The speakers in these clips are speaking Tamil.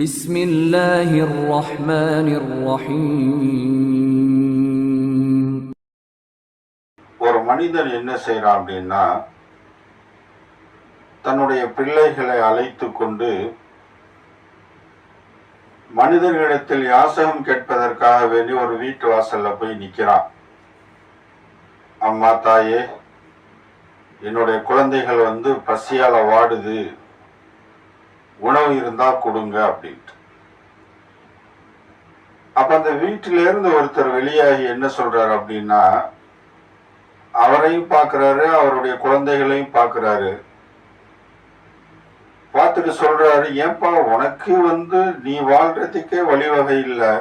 بسم الله الرحمن الرحيم ஒரு மனிதன் என்ன செய்றான் அப்படின்னா தன்னுடைய பிள்ளைகளை அழைத்து கொண்டு மனிதர்களிடத்தில் யாசகம் கேட்பதற்காக வேண்டி ஒரு வீட்டு வாசல்ல போய் நிக்கிறான் அம்மா தாயே என்னுடைய குழந்தைகள் வந்து பசியால வாடுது உணவு இருந்தா கொடுங்க அப்படின்ட்டு. அப்ப அந்த வீட்டில இருந்து ஒருத்தர் வெளியாகி என்ன சொல்றாரு அப்படின்னா அவரையும் பார்க்குறாரு அவருடைய குழந்தைகளையும் பார்க்குறாரு. பார்த்துட்டு சொல்றாரு ஏன்பா உனக்கு வந்து நீ வாழ்றதுக்கே வழிவகை இல்லை.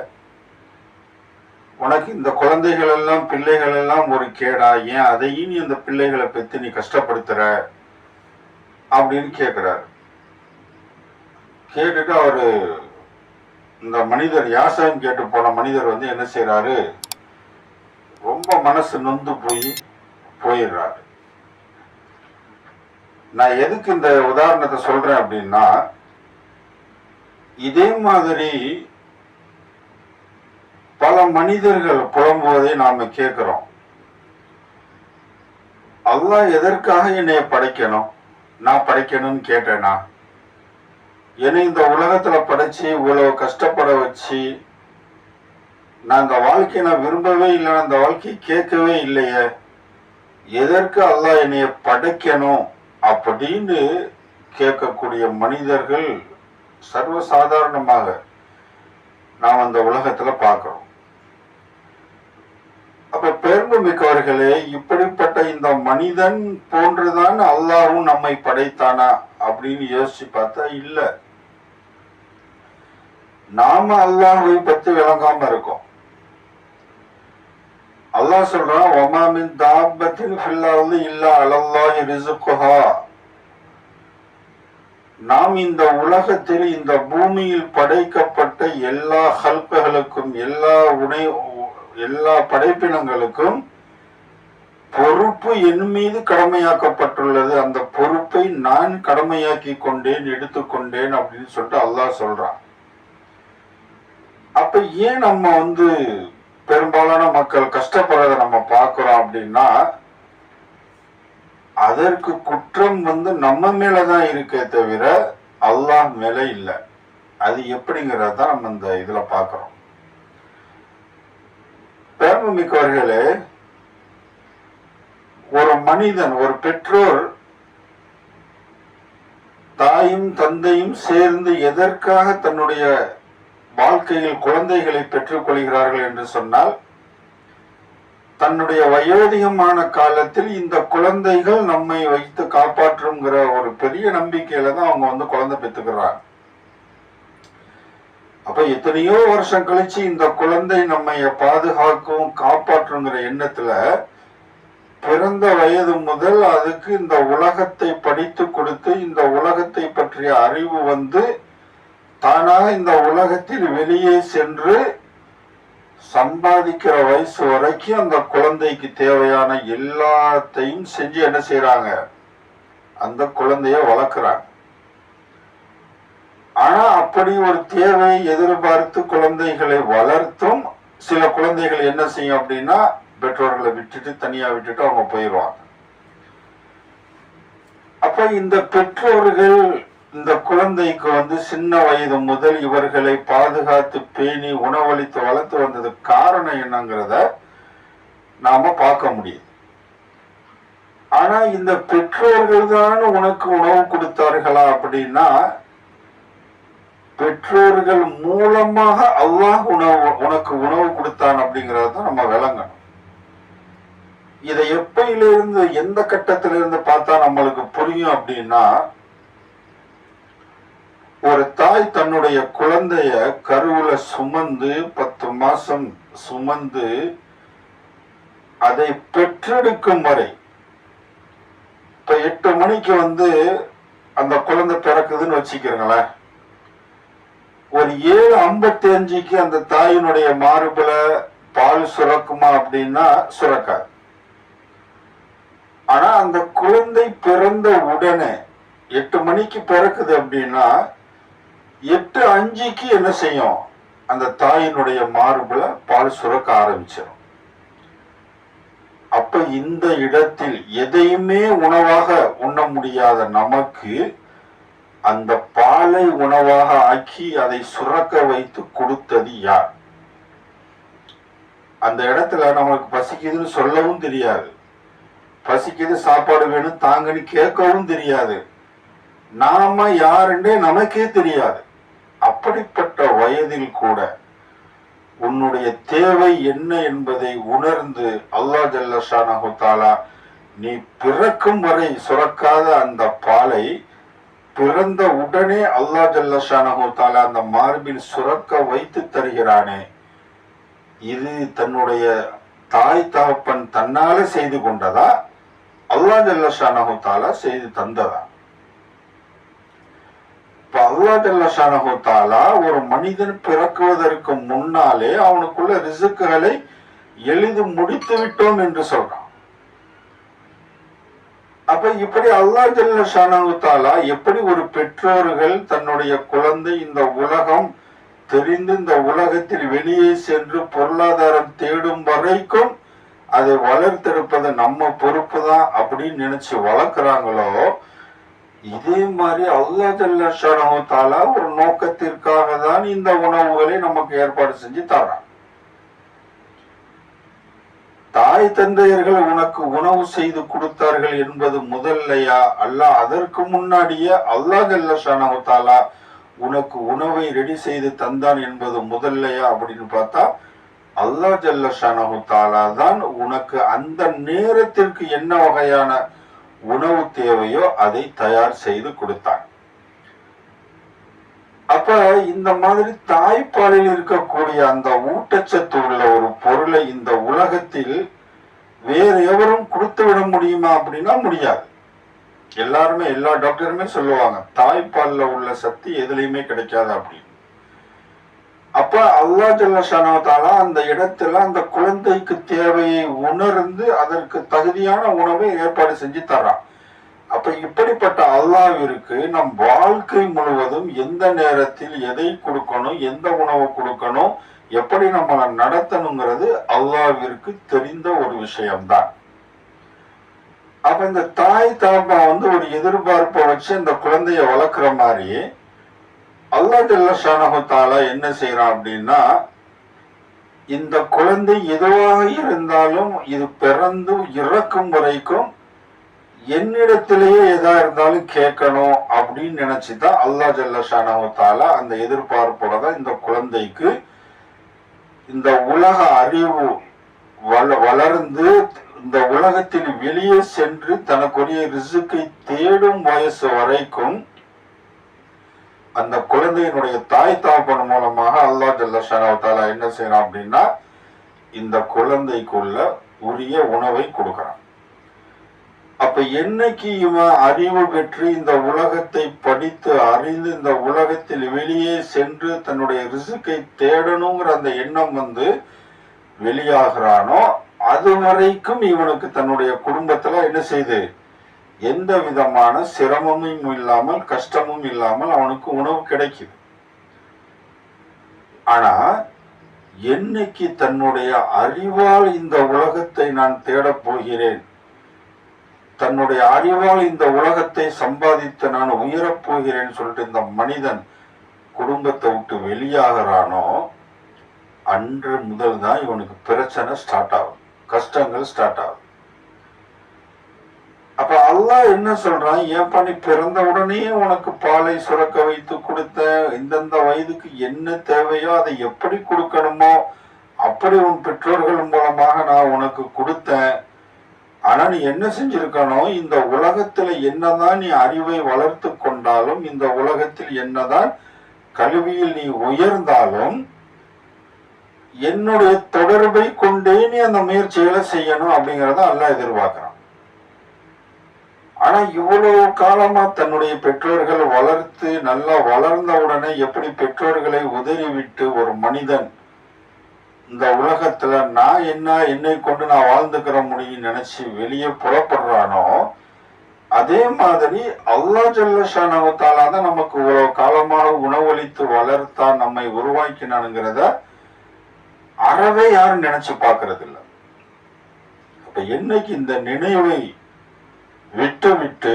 உனக்கு இந்த குழந்தைகள் எல்லாம் பிள்ளைகள் எல்லாம் ஒரு கேடா. ஏன் அதையும் நீ இந்த பிள்ளைகளை பற்றி நீ கஷ்டப்படுத்துற? அப்படின்னு கேட்கிறாரு கேட்டுட்டு அவரு இந்த மனிதர் யாசகம் கேட்டு போன மனிதர் வந்து என்ன செய்கிறாரு ரொம்ப மனசு நொந்து போய் போயிடுறாரு. நான் எதுக்கு இந்த உதாரணத்தை சொல்றேன் அப்படின்னா இதே மாதிரி பல மனிதர்கள் புலம்புவதை நாம கேட்கிறோம். அல்லாஹ் எதற்காக என்னைய படைக்கணும்? நான் படைக்கணும்னு கேட்டேனா? என்னை இந்த உலகத்துல படைச்சு இவ்வளவு கஷ்டப்பட வச்சு நான் இந்த வாழ்க்கையை நான் விரும்பவே இல்லை அந்த வாழ்க்கையை கேட்கவே இல்லையே. எதற்கு அல்லாஹ் என்னைய படைக்கணும் அப்படின்னு கேட்கக்கூடிய மனிதர்கள் சர்வசாதாரணமாக நாம் அந்த உலகத்துல பார்க்கிறோம். அப்ப பெருமை மிக்கவர்களே இப்படிப்பட்ட இந்த மனிதன் போன்றுதான் அல்லாவும் நம்மை படைத்தானா அப்படின்னு யோசிச்சு பார்த்தா இல்லை. நாம அல்லாஹ் பத்தி விளங்காம இருக்கோம். அல்லாஹ் சொல்றான் ஒமாமின் தாபத்தின் ஃபில்லாவது இல்லா அலல்லாஹி ரிசுக்குஹா நாம் இந்த உலகத்தில் இந்த பூமியில் படைக்கப்பட்ட எல்லா ஹல்குகளுக்கும் எல்லா உணை எல்லா படைப்பினங்களுக்கும் பொறுப்பு என் மீது கடமையாக்கப்பட்டுள்ளது. அந்த பொறுப்பை நான் கடமையாக்கி கொண்டேன் எடுத்துக்கொண்டேன் அப்படின்னு சொல்லிட்டு அல்லாஹ் சொல்றான். அப்ப ஏன் நம்ம வந்து பெரும்பாலான மக்கள் கஷ்டப்படுறத நம்ம பார்க்கிறோம் அப்படின்னா அதற்கு குற்றம் வந்து நம்ம மேலதான் இருக்கே தவிர அல்லாஹ் மேல இல்லை. அது எப்படிங்கிறத தான் நம்ம இந்த இதுல பார்க்கிறோம். பெருமை மிக்கவர்களே ஒரு மனிதன் ஒரு பெற்றோர் தாயும் தந்தையும் சேர்ந்து எதற்காக தன்னுடைய வாழ்க்கையில் குழந்தைகளை பெற்றுக் கொள்கிறார்கள் என்று சொன்னால் தன்னுடைய வயோதிகமான காலத்தில் இந்த குழந்தைகள் நம்மை வைத்து காப்பாற்றுங்கிற ஒரு பெரிய நம்பிக்கையில தான் அவங்க வந்து குழந்தை பெற்றுக்கிறாங்க. அப்ப எத்தனையோ வருஷம் கழிச்சு இந்த குழந்தை நம்மை பாதுகாக்கவும் காப்பாற்றுங்கிற எண்ணத்துல பிறந்த வயது முதல் அதுக்கு இந்த உலகத்தை படித்து கொடுத்து இந்த உலகத்தை பற்றிய அறிவு வந்து தானாக இந்த உலகத்தில் வெளியே சென்று சம்பாதிக்கிற வயசு வரைக்கும் அந்த குழந்தைக்கு தேவையான எல்லாத்தையும் செஞ்சு என்ன செய்யறாங்க அந்த குழந்தைய வளர்க்குறாங்க. ஆனா அப்படி ஒரு தேவையை எதிர்பார்த்து குழந்தைகளை வளர்த்தும் சில குழந்தைகள் என்ன செய்யும் அப்படின்னா பெற்றோர்களை விட்டுட்டு தனியா விட்டுட்டு அவங்க போயிடுவாங்க. அப்ப இந்த பெற்றோர்கள் இந்த குழந்தைக்கு வந்து சின்ன வயது முதல் இவர்களை பாதுகாத்து பேணி உணவளித்து வளர்த்து வந்தது காரணம் என்னங்கிறத நாம பார்க்க முடியுது. ஆனா இந்த பெற்றோர்கள் தான் உனக்கு உணவு கொடுத்தார்களா அப்படின்னா பெற்றோர்கள் மூலமாக அல்லாஹ் உணவு உனக்கு உணவு கொடுத்தான் அப்படிங்கறத நம்ம விளங்கணும். இதை எப்பையிலிருந்து எந்த கட்டத்திலிருந்து பார்த்தா நம்மளுக்கு புரியும் அப்படின்னா ஒரு தாய் தன்னுடைய குழந்தைய கருவுல சுமந்து பத்து மாசம் சுமந்து அதை பெற்றெடுக்கும் வரை இப்ப எட்டு மணிக்கு வந்து அந்த குழந்தை பிறக்குதுன்னு வச்சுக்கிறீங்களேன். ஒரு ஏழு ஐம்பத்தி அஞ்சுக்கு அந்த தாயினுடைய மார்புல பால் சுரக்குமா அப்படின்னா சுரக்காது. ஆனா அந்த குழந்தை பிறந்த உடனே எட்டு மணிக்கு பிறக்குது அப்படின்னா எட்டு அஞ்சுக்கு என்ன செய்யும்? அந்த தாயினுடைய மார்புல பால் சுரக்க ஆரம்பிச்சிடும் அப்ப இந்த இடத்தில் எதையுமே உணவாக உண்ண முடியாத நமக்கு அந்த பாலை உணவாக ஆக்கி அதை சுரக்க வைத்து கொடுத்தது யார்? அந்த இடத்துல நமக்கு பசிக்குதுன்னு சொல்லவும் தெரியாது. பசிக்குது சாப்பாடு வேணும் தாங்கன்னு கேட்கவும் தெரியாது. நாம யாருன்னே நமக்கே தெரியாது. அப்படிப்பட்ட வயதில் கூட உன்னுடைய தேவை என்ன என்பதை உணர்ந்து அல்லாஹ் ஜல்லஷானா நீ பிறக்கும் வரை சுரக்காத அந்த பாலை பிறந்த உடனே அல்லாஹ் ஜல்லஷானா அந்த மார்பில் சுரக்க வைத்து தருகிறானே. இது தன்னுடைய தாய் தகப்பன் தன்னால செய்து கொண்டதா? அல்லாஹ் ஜல்லஷானா செய்து தந்ததா? இப்ப அல்லா ஒரு மனிதன் பிறக்குவதற்கு முன்னாலே அவனுக்குள்ள ரிசுக்குகளை எளிது முடித்து விட்டோம் என்று சொல்றான். அப்ப இப்படி அல்லா ஜல்ல தாலா எப்படி ஒரு பெற்றோர்கள் தன்னுடைய குழந்தை இந்த உலகம் தெரிந்து இந்த உலகத்தில் வெளியே சென்று பொருளாதாரம் தேடும் வரைக்கும் அதை வளர்த்தெடுப்பது நம்ம பொறுப்பு தான் அப்படின்னு நினைச்சு வளர்க்குறாங்களோ இதே மாதிரி அல்லா ஜல்லஷானஹு தாலா ஒரு நோக்கத்திற்காக தான் இந்த உணவுகளை நமக்கு ஏற்பாடு செஞ்சு தரான் தாய் தந்தையர்கள் உனக்கு உணவு செய்து கொடுத்தார்கள் என்பது முதல்லையா? அல்ல அதற்கு முன்னாடியே அல்லா ஜல்லஷானஹு தாலா உனக்கு உணவை ரெடி செய்து தந்தான் என்பது முதல்லையா அப்படின்னு பார்த்தா அல்லா ஜல்லஷானஹு தாலா தான் உனக்கு அந்த நேரத்திற்கு என்ன வகையான உணவு தேவையோ அதை தயார் செய்து கொடுத்தான். அப்ப இந்த மாதிரி தாய்ப்பாலில் இருக்கக்கூடிய அந்த ஊட்டச்சத்து உள்ள ஒரு பொருளை இந்த உலகத்தில் வேற எவரும் கொடுத்து விட முடியுமா அப்படின்னா முடியாது. எல்லாருமே எல்லா டாக்டருமே சொல்லுவாங்க தாய்ப்பாலில் உள்ள சக்தி எதுலையுமே கிடைக்காது அப்படின்னு. அப்ப அல்லா ஜல்லஷானவத்தாலா அந்த இடத்துல அந்த குழந்தைக்கு தேவையை உணர்ந்து அதற்கு தகுதியான உணவை ஏற்பாடு செஞ்சு தரான் அப்ப இப்படிப்பட்ட அல்லாவிற்கு நம் வாழ்க்கை முழுவதும் எந்த நேரத்தில் எதை கொடுக்கணும் எந்த உணவை கொடுக்கணும் எப்படி நம்மளை நடத்தணுங்கிறது அல்லாவிற்கு தெரிந்த ஒரு விஷயம்தான். அப்ப இந்த தாய் தாப்பா வந்து ஒரு எதிர்பார்ப்பை வச்சு அந்த குழந்தைய வளர்க்குற மாதிரி அல்லா ஜல்லஷானகத்தால என்ன செய்யறான் அப்படின்னா இந்த குழந்தை எதுவாக இருந்தாலும் இது பிறந்து இறக்கும் வரைக்கும் என்னிடத்திலேயே எதா இருந்தாலும் கேட்கணும் அப்படின்னு நினைச்சுதான் அல்லா ஜல்லஷானகத்தால அந்த எதிர்பார்ப்போட தான் இந்த குழந்தைக்கு இந்த உலக அறிவு வள வளர்ந்து இந்த உலகத்தில் வெளியே சென்று தனக்குரிய ரிசுக்கை தேடும் வயசு வரைக்கும் அந்த குழந்தையினுடைய தாய் தாப்பன் மூலமாக அல்லாஹ் ஜல்லஷானவத்தாலா என்ன செய்யறான் அப்படின்னா இந்த குழந்தைக்குள்ள உரிய உணவை கொடுக்கறான். அப்ப என்னைக்கு இவன் அறிவு பெற்று இந்த உலகத்தை படித்து அறிந்து இந்த உலகத்தில் வெளியே சென்று தன்னுடைய ரிசுக்கை தேடணுங்கிற அந்த எண்ணம் வந்து வெளியாகிறானோ அது வரைக்கும் இவனுக்கு தன்னுடைய குடும்பத்துல என்ன செய்து? எந்த விதமான சிரமமும் இல்லாமல் கஷ்டமும் இல்லாமல் அவனுக்கு உணவு கிடைக்குது. ஆனா என்னைக்கு தன்னுடைய அறிவால் இந்த உலகத்தை நான் தேடப் போகிறேன்? தன்னுடைய அறிவால் இந்த உலகத்தை சம்பாதித்து நான் உயரப் போகிறேன்னு சொல்லிட்டு இந்த மனிதன் குடும்பத்தை விட்டு வெளியாகிறானோ அன்று முதல் தான் இவனுக்கு பிரச்சனை ஸ்டார்ட் ஆகும். கஷ்டங்கள் ஸ்டார்ட் ஆகும். அப்ப அல்லாஹ் என்ன சொல்றான்? ஏன் நீ பிறந்த உடனே உனக்கு பாலை சுரக்க வைத்து கொடுத்த இந்தந்த வயதுக்கு என்ன தேவையோ அதை எப்படி கொடுக்கணுமோ அப்படி உன் பெற்றோர்கள் மூலமாக நான் உனக்கு கொடுத்தேன். ஆனா நீ என்ன செஞ்சிருக்கணும் இந்த உலகத்துல என்னதான் நீ அறிவை வளர்த்து கொண்டாலும் இந்த உலகத்தில் என்னதான் கல்வியில் நீ உயர்ந்தாலும் என்னுடைய தொடர்பை கொண்டே நீ அந்த முயற்சிகளை செய்யணும் அப்படிங்கிறத அல்லாஹ் எதிர்பார்க்கிறான். ஆனா இவ்வளவு காலமா தன்னுடைய பெற்றோர்கள் வளர்த்து நல்லா வளர்ந்த உடனே எப்படி பெற்றோர்களை உதறிவிட்டு ஒரு மனிதன் இந்த உலகத்துல நான் என்ன என்னை கொண்டு நான் வாழ்ந்துக்கிற முடியும் நினைச்சு வெளியே புறப்படுறானோ அதே மாதிரி அல்லா ஜல்லஷானவத்தாலா தான் நமக்கு இவ்வளவு காலமாக உணவளித்து வளர்த்தா நம்மை உருவாக்கினானுங்கிறத அறவே யாரும் நினைச்சு பார்க்கறது இல்ல அப்ப என்னைக்கு இந்த நினைவை விட்டு விட்டு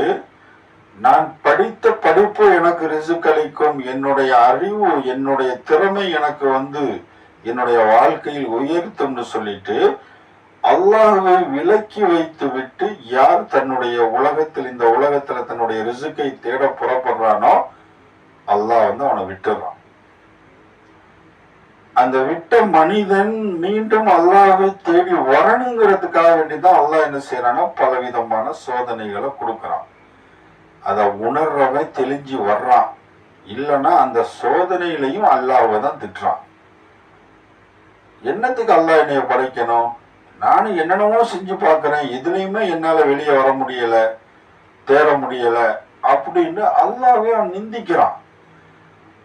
நான் படித்த படிப்பு எனக்கு ரிசுக்களிக்கும் என்னுடைய அறிவு என்னுடைய திறமை எனக்கு வந்து என்னுடைய வாழ்க்கையில் உயர்த்தும்னு சொல்லிட்டு அல்லாஹை விலக்கி வைத்து விட்டு யார் தன்னுடைய உலகத்தில் இந்த உலகத்துல தன்னுடைய ரிசுக்கை தேட புறப்படுறானோ அல்லாஹ் வந்து அவனை விட்டுறான். அந்த விட்ட மனிதன் மீண்டும் அல்லாவை தேடி வரணுங்கிறதுக்காக வேண்டிதான் அல்லாஹ் என்ன செய்யறான்னா பலவிதமான சோதனைகளை கொடுக்கறான். அதை உணர்றவன் தெளிஞ்சு வர்றான். இல்லைன்னா அந்த சோதனையிலையும் அல்லாவை தான் திட்டுறான். என்னத்துக்கு அல்லாஹ் என்னைய படைக்கணும்? நானும் என்னென்னமோ செஞ்சு பார்க்குறேன். இதுலேயுமே என்னால் வெளியே வர முடியலை தேட முடியலை அப்படின்னு அல்லாவே அவன் நிந்திக்கிறான்.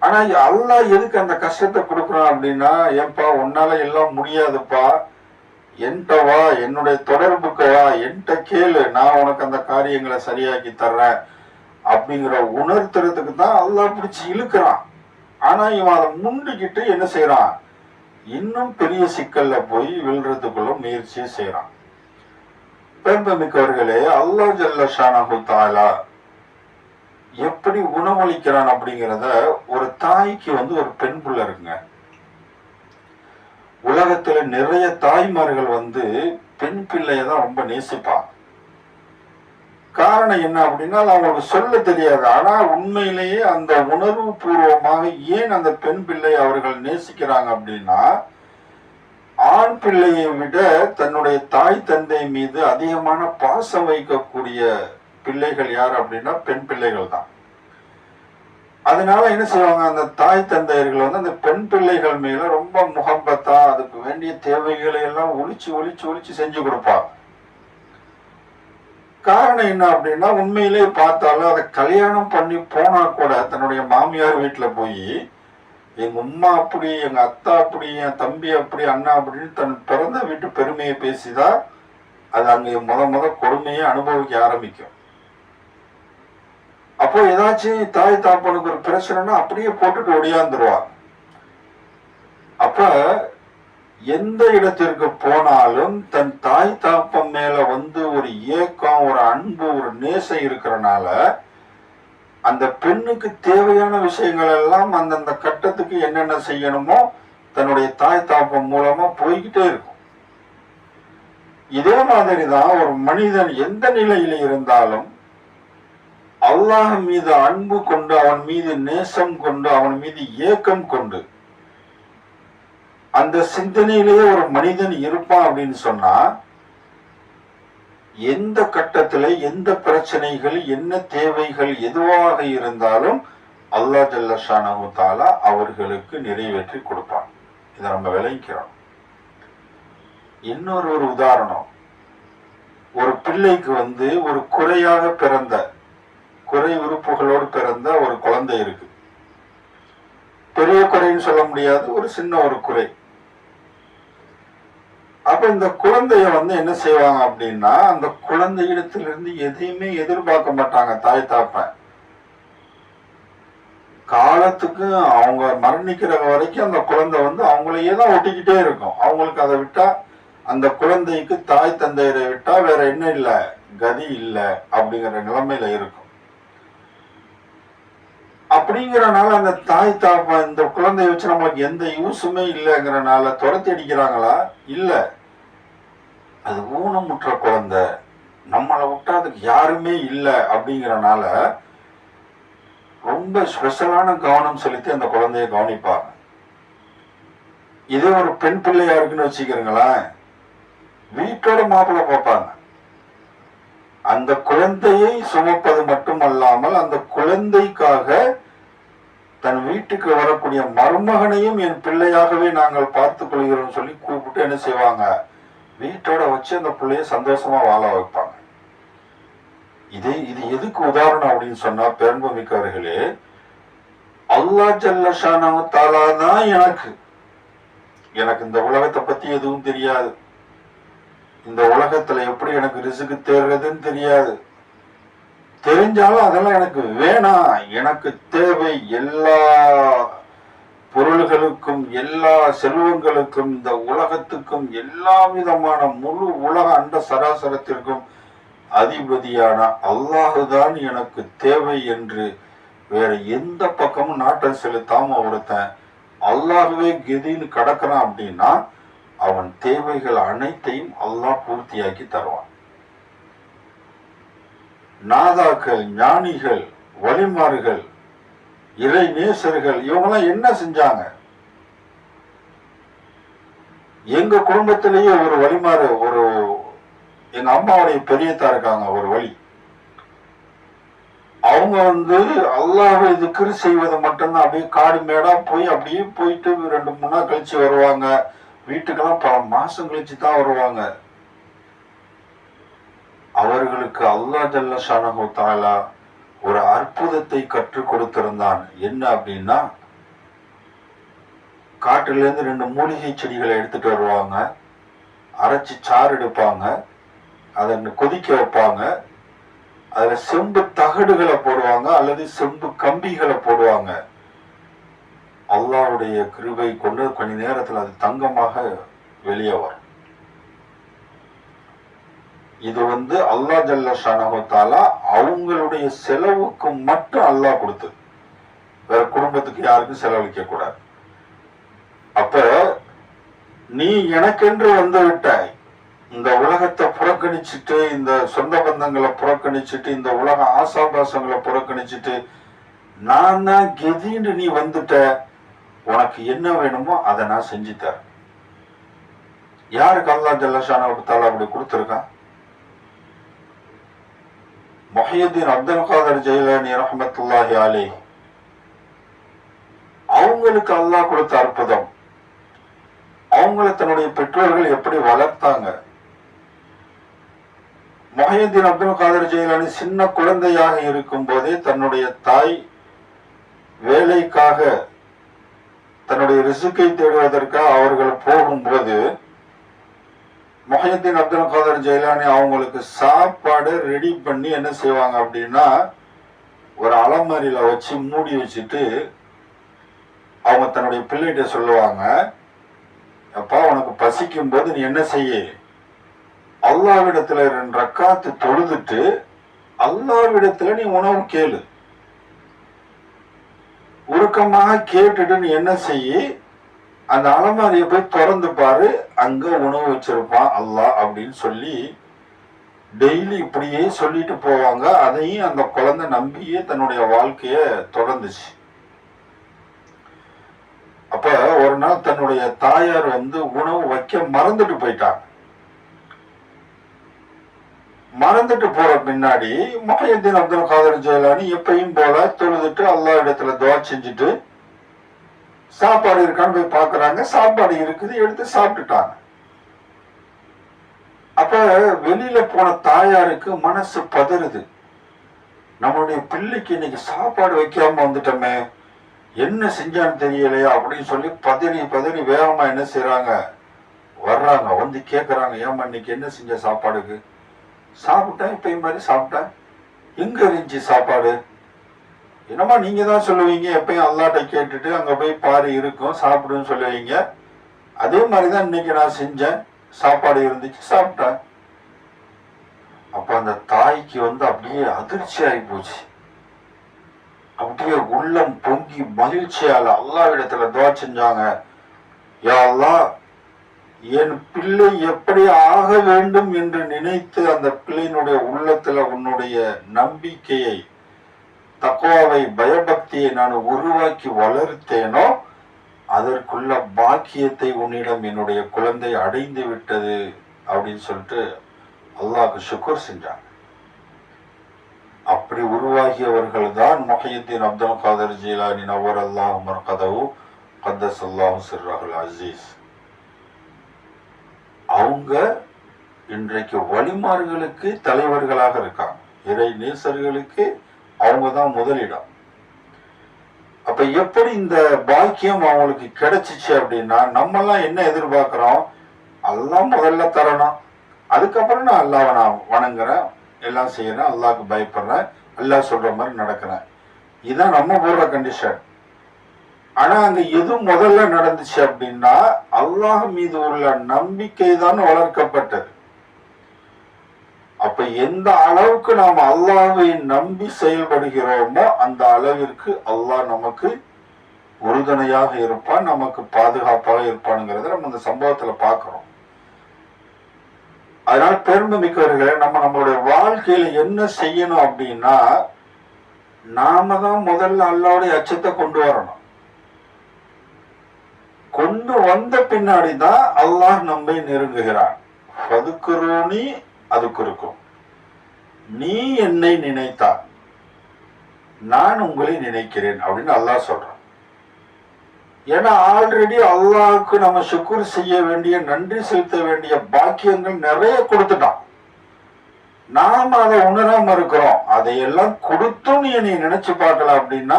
ஆனா அல்லாஹ் எதுக்கு அந்த கஷ்டத்தை கொடுக்குறான் அப்படின்னா ஏன்பா உன்னால எல்லாம் முடியாதுப்பா. என்கிட்ட வா என்னுடைய தொடர்புக்கு வா என்கிட்ட கேளு நான் உனக்கு அந்த காரியங்களை சரியாக்கி தர்றேன் அப்படிங்கிற உணர்த்துறதுக்கு தான் அல்லா பிடிச்சி இழுக்கிறான். ஆனா இவன் அதை முண்டிக்கிட்டு என்ன செய்யறான் இன்னும் பெரிய சிக்கல்ல போய் விழுறதுக்குள்ள முயற்சியை செய்யறான் பெரும்பமிக்கவர்களே அல்லாஹ் ஜல்ல ஷானஹு தாலா எப்படி உணவளிக்கிறான் அப்படிங்கிறத ஒரு தாய்க்கு வந்து ஒரு பெண் புள்ள இருக்குங்க. உலகத்துல நிறைய தாய்மார்கள் வந்து பெண் பிள்ளைய தான் ரொம்ப நேசிப்பான் காரணம் என்ன அப்படின்னா அவங்களுக்கு சொல்ல தெரியாது. ஆனா உண்மையிலேயே அந்த உணர்வு பூர்வமாக ஏன் அந்த பெண் பிள்ளை அவர்கள் நேசிக்கிறாங்க அப்படின்னா ஆண் பிள்ளையை விட தன்னுடைய தாய் தந்தை மீது அதிகமான பாசம் வைக்கக்கூடிய பிள்ளைகள் யார் அப்படின்னா பெண் பிள்ளைகள் தான். அதனால என்ன செய்வாங்க அந்த தாய் தந்தையர்கள் வந்து அந்த பெண் பிள்ளைகள் மேல ரொம்ப முகம்பத்தா அதுக்கு வேண்டிய தேவைகளை எல்லாம் ஒழிச்சு ஒழிச்சு ஒழிச்சு செஞ்சு கொடுப்பாங்க. காரணம் என்ன அப்படின்னா உண்மையிலே பார்த்தாலும் அதை கல்யாணம் பண்ணி போனா கூட தன்னுடைய மாமியார் வீட்டுல போய் எங்க உம்மா அப்படி எங்க அத்தா அப்படி என் தம்பி அப்படி அண்ணா அப்படின்னு தன் பிறந்த வீட்டு பெருமையை பேசிதான் அது அங்கே முத முத கொடுமையை அனுபவிக்க ஆரம்பிக்கும். அப்போ ஏதாச்சும் தாய் தாப்பனுக்கு ஒரு பிரச்சனைனா அப்படியே போட்டுட்டு ஒடியாந்துருவா. அப்ப எந்த இடத்திற்கு போனாலும் தன் தாய் தாப்பம் மேல வந்து ஒரு ஏக்கம் ஒரு அன்பு ஒரு நேசம் இருக்கிறனால அந்த பெண்ணுக்கு தேவையான விஷயங்கள் எல்லாம் அந்தந்த கட்டத்துக்கு என்னென்ன செய்யணுமோ தன்னுடைய தாய் தாப்பம் மூலமா போய்கிட்டே இருக்கும். இதே மாதிரி தான் ஒரு மனிதன் எந்த நிலையில இருந்தாலும் அல்லாஹ் மீது அன்பு கொண்டு அவன் மீது நேசம் கொண்டு அவன் மீது ஏக்கம் கொண்டு அந்த சிந்தனையிலேயே ஒரு மனிதன் இருப்பான் அப்படின்னு சொன்னா எந்த கட்டத்தில் எந்த பிரச்சனைகள் என்ன தேவைகள் எதுவாக இருந்தாலும் அல்லா ஜல்லஷானு தாலா அவர்களுக்கு நிறைவேற்றி கொடுப்பான். இதை நம்ம விளைவிக்கிறோம் இன்னொரு ஒரு உதாரணம். ஒரு பிள்ளைக்கு வந்து ஒரு குறையாக பிறந்த குறை உறுப்புகளோடு பிறந்த ஒரு குழந்தை இருக்கு. பெரிய குறைன்னு சொல்ல முடியாது ஒரு சின்ன ஒரு குறை. அப்ப இந்த குழந்தைய வந்து என்ன செய்வாங்க அப்படின்னா அந்த குழந்தையிடத்திலிருந்து எதையுமே எதிர்பார்க்க மாட்டாங்க தாய் தாப்பன் காலத்துக்கு அவங்க மரணிக்கிற வரைக்கும் அந்த குழந்தை வந்து அவங்களையே தான் ஒட்டிக்கிட்டே இருக்கும். அவங்களுக்கு அதை விட்டா அந்த குழந்தைக்கு தாய் தந்தையரை விட்டா வேற என்ன இல்லை கதி இல்லை அப்படிங்கிற நிலைமையில இருக்கும். அப்படிங்கிறனால அந்த தாய் தாப்பா இந்த குழந்தைய வச்சு நம்மளுக்கு எந்த யூஸுமே இல்லைங்கிறனால துரத்தி அடிக்கிறாங்களா? இல்லை. அது ஊனமுற்ற குழந்தை. நம்மளை விட்டா அதுக்கு யாருமே இல்லை அப்படிங்கிறனால ரொம்ப ஸ்பெஷலான கவனம் செலுத்தி அந்த குழந்தைய கவனிப்பாங்க. இதே ஒரு பெண் பிள்ளையா இருக்குன்னு வச்சுக்கிறீங்களேன் வீட்டோட மாப்பிள்ளை பார்ப்பாங்க. அந்த குழந்தையை சுமப்பது மட்டுமல்லாமல் அந்த குழந்தைக்காக தன் வீட்டுக்கு வரக்கூடிய மருமகனையும் என் பிள்ளையாகவே நாங்கள் பார்த்துக் கொள்கிறோம் சொல்லி கூப்பிட்டு என்ன செய்வாங்க? வீட்டோட வச்சு அந்த பிள்ளைய சந்தோஷமா வாழ வைப்பாங்க. இது இது எதுக்கு உதாரணம் அப்படின்னு சொன்னா பெரும்புமிக்கவர்களே அல்லா ஜல்லஷானா தாலா தான் எனக்கு. எனக்கு இந்த உலகத்தை பத்தி எதுவும் தெரியாது. இந்த உலகத்துல எப்படி எனக்கு ரிசுக்கு தேர்றதுன்னு தெரியாது. தெரிஞ்சாலும் அதெல்லாம் எனக்கு வேணாம் எனக்கு தேவை எல்லா பொருள்களுக்கும் எல்லா செல்வங்களுக்கும் இந்த உலகத்துக்கும் எல்லா விதமான முழு உலக அண்ட சராசரத்திற்கும் அதிபதியான அல்லாஹுதான் எனக்கு தேவை என்று வேற எந்த பக்கமும் நாட்டம் செலுத்தாம ஒருத்தன் அல்லாஹுவே கெதின்னு கடக்கிறான் அப்படின்னா அவன் தேவைகள் அனைத்தையும் அல்லாஹ் பூர்த்தியாக்கி தருவான். நாதாக்கள் ஞானிகள் வழிமாறுகள் இறை நேசர்கள் இவங்கெல்லாம் என்ன செஞ்சாங்க? எங்க குடும்பத்திலேயே ஒரு வழிமாறு ஒரு எங்க அம்மாவுடைய பெரியத்தா இருக்காங்க ஒரு வழி. அவங்க வந்து அல்லாஹ் இதுக்கு செய்வது மட்டும்தான் அப்படியே காடு மேடா போய் அப்படியே போயிட்டு ரெண்டு மூணு நாள் கழிச்சு வருவாங்க. வீட்டுக்கெல்லாம் பல மாசம் கழிச்சு தான் வருவாங்க. அவர்களுக்கு அல்லா ஜல்ல ஷானஹு தாலா ஒரு அற்புதத்தை கற்றுக் கொடுத்திருந்தான். என்ன அப்படின்னா காட்டிலேருந்து ரெண்டு மூலிகை செடிகளை எடுத்துட்டு வருவாங்க. அரைச்சி சாறு எடுப்பாங்க. அதை கொதிக்க வைப்பாங்க. அதில் செம்பு தகடுகளை போடுவாங்க அல்லது செம்பு கம்பிகளை போடுவாங்க. அல்லாவுடைய கிருபை கொண்டு கொஞ்ச நேரத்தில் அது தங்கமாக வெளியே வரும். இது வந்து அல்லா ஜல்ல ஷானஹத்தாலா அவங்களுடைய செலவுக்கு மட்டும் அல்லாஹ் கொடுத்தது. வேற குடும்பத்துக்கு யாருக்கும் செலவழிக்க கூடாது. அப்ப நீ எனக்கென்று வந்து விட்டாய். இந்த உலகத்தை புறக்கணிச்சுட்டு இந்த சொந்த பந்தங்களை புறக்கணிச்சுட்டு இந்த உலக ஆசாபாசங்களை புறக்கணிச்சுட்டு நான் தான் கெதின்னு நீ வந்துட்ட. உனக்கு என்ன வேணுமோ அதை நான் செஞ்சு தரேன். யாருக்கு அல்லா ஜல்லஷான அப்படி கொடுத்துருக்கான்? மொஹியுத்தீன் அப்துல் காதர் ஜெயிலானி ரஹமத்துல்லாஹி அலி அவங்களுக்கு அல்லாஹ் கொடுத்த அற்புதம். அவங்கள தன்னுடைய பெற்றோர்கள் எப்படி வளர்த்தாங்க? மொஹியுத்தீன் அப்துல் காதர் ஜெயிலானி சின்ன குழந்தையாக இருக்கும் போதே தன்னுடைய தாய் வேலைக்காக தன்னுடைய ரிசுக்கை தேடுவதற்காக அவர்கள் போகும்போது மொஹியுத்தீன் அப்துல் காதர் ஜெயலானி அவங்களுக்கு சாப்பாடு ரெடி பண்ணி என்ன செய்வாங்க அப்படின்னா ஒரு அலமாரியில் வச்சு மூடி வச்சுட்டு அவங்க தன்னுடைய பிள்ளைகிட்ட சொல்லுவாங்க அப்பா உனக்கு பசிக்கும் போது நீ என்ன செய்ய? அல்லாவிடத்துல ரெண்டு ரக்காத்து தொழுதுட்டு அல்லாவிடத்துல நீ உணவு கேளு. உருக்கமாக கேட்டுட்டு நீ என்ன செய்ய? அந்த அலமாரியை போய் திறந்து பாரு. அங்க உணவு வச்சிருப்பான் அல்லாஹ் அப்படின்னு சொல்லி டெய்லி இப்படியே சொல்லிட்டு போவாங்க. அதையும் அந்த குழந்தை நம்பியே தன்னுடைய வாழ்க்கைய தொடர்ந்துச்சு. அப்ப ஒரு நாள் தன்னுடைய தாயார் வந்து உணவு வைக்க மறந்துட்டு போயிட்டாங்க. மறந்துட்டு போற பின்னாடி மொஹியுத்தீன் அப்துல் காதர் ஜெயலானி எப்பயும் போல தொழுதுட்டு அல்லா இடத்துல துவா செஞ்சுட்டு சாப்பாடு இருக்கான்னு போய் பாக்குறாங்க. சாப்பாடு இருக்குது எடுத்து சாப்பிட்டுட்டாங்க. அப்ப வெளியில போன தாயாருக்கு மனசு பதறுது. நம்மளுடைய பிள்ளைக்கு இன்னைக்கு சாப்பாடு வைக்காம வந்துட்டோமே என்ன செஞ்சான்னு தெரியலையா அப்படின்னு சொல்லி பதறி பதறி வேகமா என்ன செய்யறாங்க வர்றாங்க. வந்து கேட்கறாங்க ஏமா இன்னைக்கு என்ன செஞ்ச சாப்பாடுக்கு? சாப்பிட்டேன் இப்பயும் மாதிரி சாப்பிட்டேன். எங்க இருந்துச்சு சாப்பாடு? என்னம்மா நீங்க தான் சொல்லுவீங்க எப்பயும் அல்லாட்ட கேட்டுட்டு அங்க போய் பாரு இருக்கும் சாப்பிடுன்னு சொல்லுவீங்க. அதே மாதிரிதான் இன்னைக்கு நான் செஞ்சேன் சாப்பாடு இருந்துச்சு சாப்பிட்டேன். அப்ப அந்த தாய்க்கு வந்து அப்படியே அதிர்ச்சி ஆகி போச்சு. அப்படியே உள்ளம் பொங்கி மகிழ்ச்சியால அல்லாவிடத்துல துவா செஞ்சாங்க. யா அல்லாஹ் என் பிள்ளை எப்படி ஆக வேண்டும் என்று நினைத்து அந்த பிள்ளையினுடைய உள்ளத்துல உன்னுடைய நம்பிக்கையை தக்குவாவை பயபக்தியை நான் உருவாக்கி வளர்த்தேனோ அதற்குள்ள பாக்கியத்தை உன்னிடம் என்னுடைய குழந்தை அடைந்து விட்டது அப்படின்னு சொல்லிட்டு அல்லாஹ் சுக்கர் செஞ்சாங்க. அப்படி உருவாகியவர்கள் தான் மொஹியுத்தீன் அப்துல் காதர் ஜீலானி நவர் அல்லாஹ் மர்கதவு கத்தஸ் அல்லாஹு சிர்ராஹுல் அசீஸ் அவங்க இன்றைக்கு வழிமார்களுக்கு தலைவர்களாக இருக்காங்க. இறை நேசர்களுக்கு அவங்க தான் முதலிடம். அப்ப எப்படி இந்த பாக்கியம் அவங்களுக்கு கிடைச்சிச்சு அப்படின்னா நம்ம எல்லாம் என்ன எதிர்பார்க்கிறோம்? அல்லாஹ் முதல்ல தரணும். அதுக்கப்புறம் நான் அல்லாவை நான் வணங்குறேன் எல்லாம் செய்யறேன் அல்லாவுக்கு பயப்படுறேன் அல்லாஹ் சொல்ற மாதிரி நடக்கிறேன். இதுதான் நம்ம போடுற கண்டிஷன் ஆனா அங்க எது முதல்ல நடந்துச்சு அப்படின்னா அல்லாஹ் மீது உள்ள நம்பிக்கை தான் வளர்க்கப்பட்டது. அப்ப எந்த அளவுக்கு நாம் அல்லாஹை நம்பி செயல்படுகிறோமோ அந்த அளவிற்கு அல்லாஹ் நமக்கு உறுதுணையாக இருப்பான் நமக்கு பாதுகாப்பாக இருப்பானுங்கிறத நம்ம இந்த சம்பவத்துல பாக்குறோம். அதனால பெருமை மிக்கவர்களை நம்ம நம்மளுடைய வாழ்க்கையில என்ன செய்யணும் அப்படின்னா நாம தான் முதல்ல அல்லாவுடைய அச்சத்தை கொண்டு வரணும். கொண்டு வந்த பின்னாடி தான் அல்லாஹ் நம்மை நெருங்குகிறான். பதுக்குறோனி அதுக்கு இருக்கும். நீ என்னை நினைத்தா நான் உங்களை நினைக்கிறேன் அப்படின்னு அல்லாஹ் சொல்றான். ஏன்னா ஆல்ரெடி அல்லாஹ்வுக்கு நம்ம சுக்குர் செய்ய வேண்டிய நன்றி செலுத்த வேண்டிய பாக்கியங்கள் நிறைய கொடுத்துட்டான். நாம அதை உணராம இருக்கிறோம். அதையெல்லாம் கொடுத்தும் நீ என்னை நினைச்சு பார்க்கல அப்படின்னா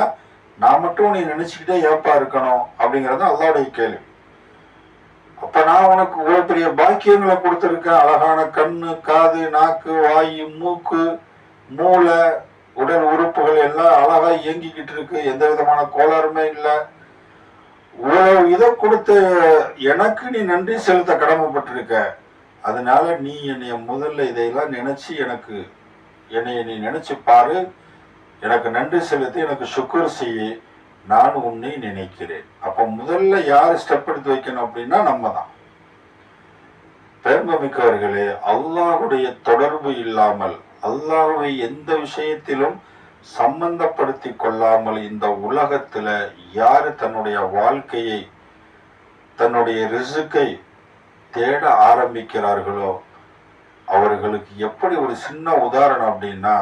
நான் மட்டும் நீ நினைச்சுக்கிட்டே ஏப்பா இருக்கணும் அப்படிங்கறது அல்லாவுடைய கேள்வி. அப்ப நான் உனக்கு இவ்வளவு பெரிய பாக்கியங்களை கொடுத்துருக்கேன். அழகான கண்ணு காது நாக்கு வாய் மூக்கு மூளை உடல் உறுப்புகள் எல்லாம் அழகா இயங்கிக்கிட்டு இருக்கு. எந்த விதமான கோளாறுமே இல்லை. இவ்வளவு இதை கொடுத்த எனக்கு நீ நன்றி செலுத்த கடமைப்பட்டிருக்க. அதனால நீ என்னைய முதல்ல இதையெல்லாம் நினைச்சு எனக்கு என்னைய நீ நினைச்சு பாரு. எனக்கு நன்றி செலுத்தி எனக்கு சுக்கர் செய்ய நான் உன்னை நினைக்கிறேன். அப்ப முதல்ல யார் ஸ்டெப் எடுத்து வைக்கணும் அப்படின்னா நம்ம தான் பெரும்பமிக்கவர்களே அல்லாஹுடைய தொடர்பு இல்லாமல் அல்லாஹ்வை எந்த விஷயத்திலும் சம்பந்தப்படுத்தி கொள்ளாமல் இந்த உலகத்துல யாரு தன்னுடைய வாழ்க்கையை தன்னுடைய ரிசுக்கை தேட ஆரம்பிக்கிறார்களோ அவர்களுக்கு எப்படி ஒரு சின்ன உதாரணம் அப்படின்னா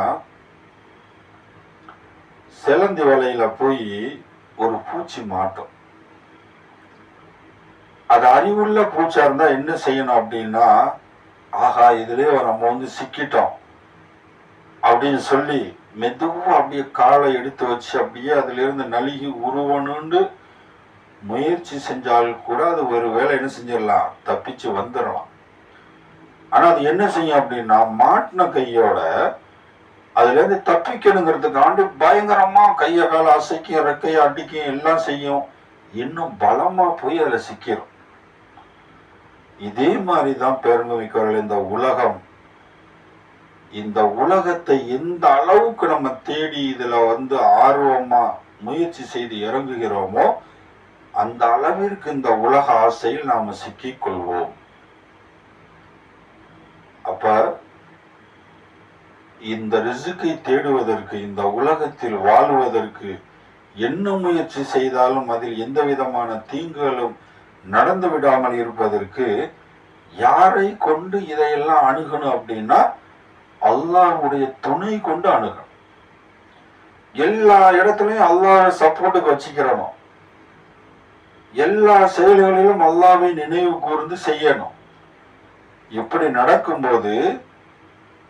செலந்தி வலையில போய் ஒரு பூச்சி மாட்டும். அது அறிவுள்ள பூச்சா இருந்தா என்ன செய்யணும் அப்படின்னா ஆகா இதுலயே நம்ம வந்து சிக்கிட்டோம். அப்படின்னு சொல்லி மெதுவா அப்படியே காலை எடுத்து வச்சு அப்படியே அதுல இருந்து நழுகி உருவணுண்டு முயற்சி செஞ்சால் கூட அது ஒரு வேலை என்ன செஞ்சிடலாம்? தப்பிச்சு வந்துடலாம். ஆனா அது என்ன செய்யும் அப்படின்னா மாட்டின கையோட அதுல இருந்து தப்பிக்கணுங்கிறதுக்காண்டி பயங்கரமா கைய கால அசைக்கும் ரெக்கைய அடிக்கும் எல்லாம் செய்யும். இன்னும் பலமா போய் அதுல சிக்கிரும். இதே மாதிரிதான் பெருமைமிக்கவர்கள் இந்த உலகம். இந்த உலகத்தை எந்த அளவுக்கு நம்ம தேடி இதுல வந்து ஆர்வமா முயற்சி செய்து இறங்குகிறோமோ அந்த அளவிற்கு இந்த உலக ஆசையில் நாம சிக்கிக் கொள்வோம் அப்ப இந்த ரிசுக்கை தேடுவதற்கு இந்த உலகத்தில் வாழ்வதற்கு என்ன முயற்சி செய்தாலும் அதில் எந்த விதமான தீங்குகளும் நடந்து விடாமல் இருப்பதற்கு யாரை கொண்டு இதையெல்லாம் அணுகணும் அப்படின்னா அல்லாஹுடைய துணை கொண்டு அணுகணும். எல்லா இடத்துலையும் அல்லாஹ் சப்போர்ட்டுக்கு வச்சுக்கிறணும். எல்லா செயல்களிலும் அல்லாவை நினைவு கூர்ந்து செய்யணும். இப்படி நடக்கும்போது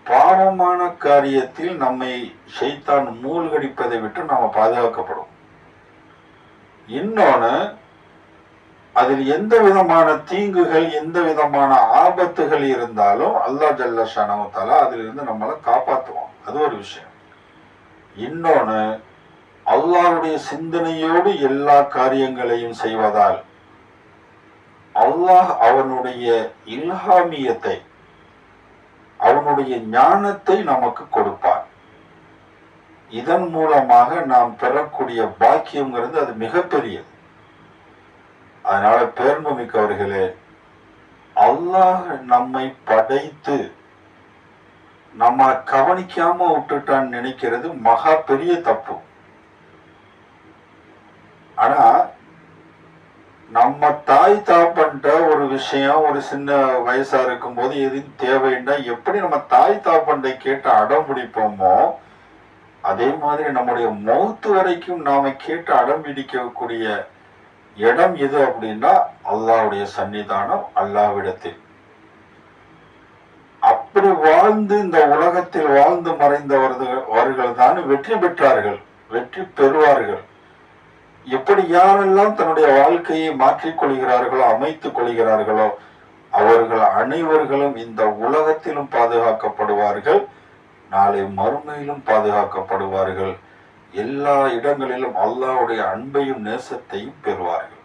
பாவமான காரியத்தில் நம்மை ஷைத்தான் மூழ்கடிப்பதை விட்டு நாம் பாதுகாக்கப்படும். இன்னொன்று அதில் எந்த விதமான தீங்குகள் எந்த விதமான ஆபத்துகள் இருந்தாலும் அல்லாஹ் ஜல்ல ஷனவத்தால அதிலிருந்து நம்மளை காப்பாற்றுவோம் அது ஒரு விஷயம். இன்னொன்று அல்லாஹ்வுடைய சிந்தனையோடு எல்லா காரியங்களையும் செய்வதால் அல்லாஹ் அவனுடைய இல்ஹாமியத்தை அவனுடைய ஞானத்தை நமக்கு கொடுப்பார். இதன் மூலமாக நாம் பெறக்கூடிய பாக்கியம்ங்கிறது அது மிகப்பெரியது. அதனால பேர்ந்து மிக்கவர்களே அல்லாஹ் நம்மை படைத்து நம்ம கவனிக்காம விட்டுட்டான்னு நினைக்கிறது மகா பெரிய தப்பு ஆனா நம்ம தாய் தாப்பன்ட்ட ஒரு விஷயம் ஒரு சின்ன வயசா இருக்கும்போது எதுவும் தேவைன்னா எப்படி நம்ம தாய் தாப்பன்ட்டை கேட்டு அடம் பிடிப்போமோ அதே மாதிரி நம்முடைய மௌத்து வரைக்கும் நாம கேட்டு அடம் பிடிக்கக்கூடிய இடம் எது அப்படின்னா அல்லாஹ்வுடைய சன்னிதானம் அல்லாஹ்விடத்தில் அப்படி வாழ்ந்து இந்த உலகத்தில் வாழ்ந்து மறைந்தவர்கள் அவர்கள் தான் வெற்றி பெற்றார்கள் வெற்றி பெறுவார்கள். எப்படி யாரெல்லாம் தன்னுடைய வாழ்க்கையை மாற்றிக் கொள்கிறார்களோ அமைத்துக் கொள்கிறார்களோ அவர்கள் அனைவர்களும் இந்த உலகத்திலும் பாதுகாக்கப்படுவார்கள். நாளை மறுமையிலும் பாதுகாக்கப்படுவார்கள். எல்லா இடங்களிலும் அல்லாவுடைய அன்பையும் நேசத்தையும் பெறுவார்கள்.